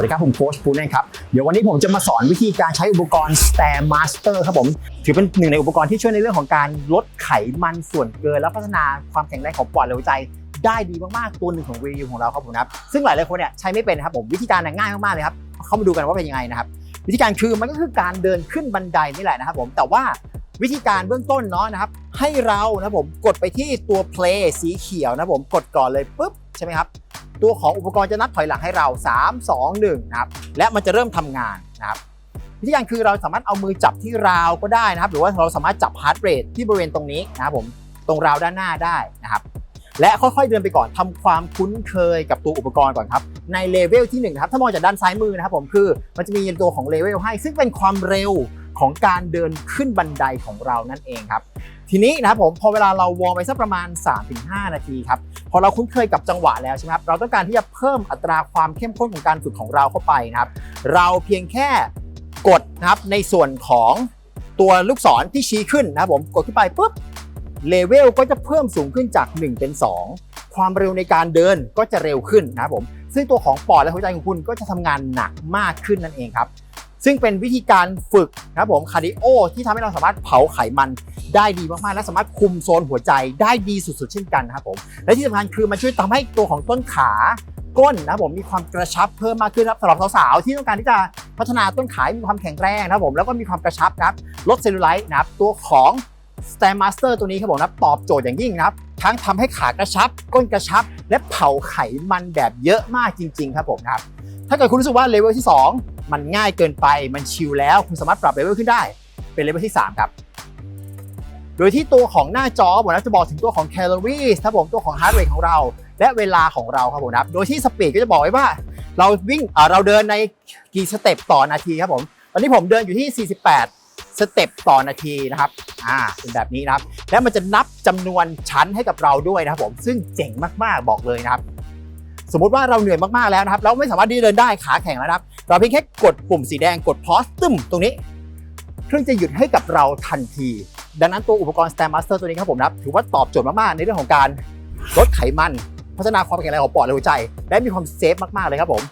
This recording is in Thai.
วัสดีครับผมโค้ชปูนั่นครับ เดี๋ยววันนี้ผมจะมาสอนวิธีการใช้อุปกรณ์ Stair Master ครับผม ถือเป็นหนึ่งในอุปกรณ์ที่ช่วยในเรื่องของการลดไขมันส่วนเกิน และพัฒนาความแข็งแรงของปอดและหัวใจได้ดีมากๆ ตัวหนึ่งของรีวิวของเราครับผมนะครับ ซึ่งหลายๆคนเนี่ยใช้ไม่เป็นครับผม วิธีการง่ายมากๆเลยครับ เข้ามาดูกันว่าเป็นยังไงนะครับ วิธีการคือมันก็คือการเดินขึ้นบันไดนี่แหละนะครับผม แต่ว่าวิธีการเบื้องต้นเนาะนะครับ ให้เรานะผมกดไปที่ตัว play สีเขียวนะผมกดก่อนเลยปุ๊บใช่ไหมครับ ตัวของอุปกรณ์จะนับถอยหลังให้เรา 3 2 1นะครับและมันจะเริ่มทำงานนะครับวิธีการคือเราสามารถเอามือจับที่ราวก็ได้นะครับ หรือว่าเราสามารถจับ heart rate ที่บริเวณตรงนี้นะครับผมตรงราวด้านหน้าได้นะครับและค่อยๆเดินไปก่อนทำความคุ้นเคยกับตัวอุปกรณ์ก่อนครับ ในเลเวลที่1นะครับถ้ามองจากด้านซ้ายมือนะครับผมคือมันจะมีตัวของเลเวลให้ ซึ่งเป็นความเร็วของการเดินขึ้นบันไดของเรานั่นเองครับ ทีนี้นะครับผมพอเวลาเราวอร์มไปสักประมาณ 3-5 นาทีครับพอเราคุ้นเคยกับจังหวะแล้วใช่ไหมครับเราต้องการที่จะเพิ่มอัตราความเข้มข้นของการฝึกของเราเข้าไปนะครับ เราเพียงแค่กดนะครับในส่วนของตัวลูกศรที่ชี้ขึ้นนะครับผมกดขึ้นไปปุ๊บเลเวลก็จะเพิ่มสูงขึ้นจาก 1 เป็น 2 ความเร็วในการเดินก็จะเร็วขึ้นนะครับผมซึ่งตัวของปอดและหัวใจของคุณก็จะทำงานหนักมากขึ้นนั่นเองครับ ซึ่งเป็นวิธีการฝึกนะครับผมคาร์ดิโอที่ทำให้เราสามารถเผาไขมันได้ดีมากๆ และสามารถคุมโซนหัวใจได้ดีสุดๆ เช่นกันนะครับผม และที่สำคัญคือมันช่วยทำให้ตัวของต้นขาก้นนะครับผมมีความกระชับเพิ่มมากขึ้นครับสำหรับสาวๆที่ต้องการที่จะพัฒนาต้นขาให้มีความแข็งแรงนะครับผมแล้วก็มีความกระชับนะครับลดเซลลูไลท์นะครับตัวของ s t a i r Master ตัวนี้ครับผมนะตอบโจทย์อย่างยิ่งนะครับทั้งทำให้ขากระชับ ก้นกระชับ และเผาไขมันแบบเยอะมากจริง ๆ ครับผมครับถ้าเกิดคุณรู้สึกว่าเลเวลที่ 2 มันง่ายเกินไปมันชิลแล้ว คุณสามารถปรับเลเวลขึ้นได้เป็นเลเวลที่ 3 ครับ โดยที่ตัวของหน้าจอผมนะจะบอกถึงตัวของแคลอรี่ครับผมตัวของฮาร์ดเรทของเรา และเวลาของเราครับผมนะโดยที่สปีดก็จะบอกไว้ว่า เราวิ่งเราเดินในกี่สเต็ปต่อนาทีครับผมตอนนี้ผมเดินอยู่ที่ 48สเต็ปต่อนาทีนะครับ อ่า เป็นแบบนี้นะครับ แล้วมันจะนับจำนวนชั้นให้กับเราด้วยนะครับผม ซึ่งเจ๋งมาก ๆ บอกเลยนะครับ สมมติว่าเราเหนื่อยมากๆแล้วนะครับเราไม่สามารถที่เดินได้ขาแข็งแล้วนะครับ เราเพียงแค่กดปุ่มสีแดงกดพอสตึมตรงนี้ เครื่องจะหยุดให้กับเราทันที ดังนั้นตัวอุปกรณ์ Stand Master ตัวนี้ครับผมนะถือว่าตอบโจทย์มากๆในเรื่องของการลดไขมัน พัฒนาความแข็งแรงของปอดและหัวใจ และมีความเซฟมากๆเลยครับผม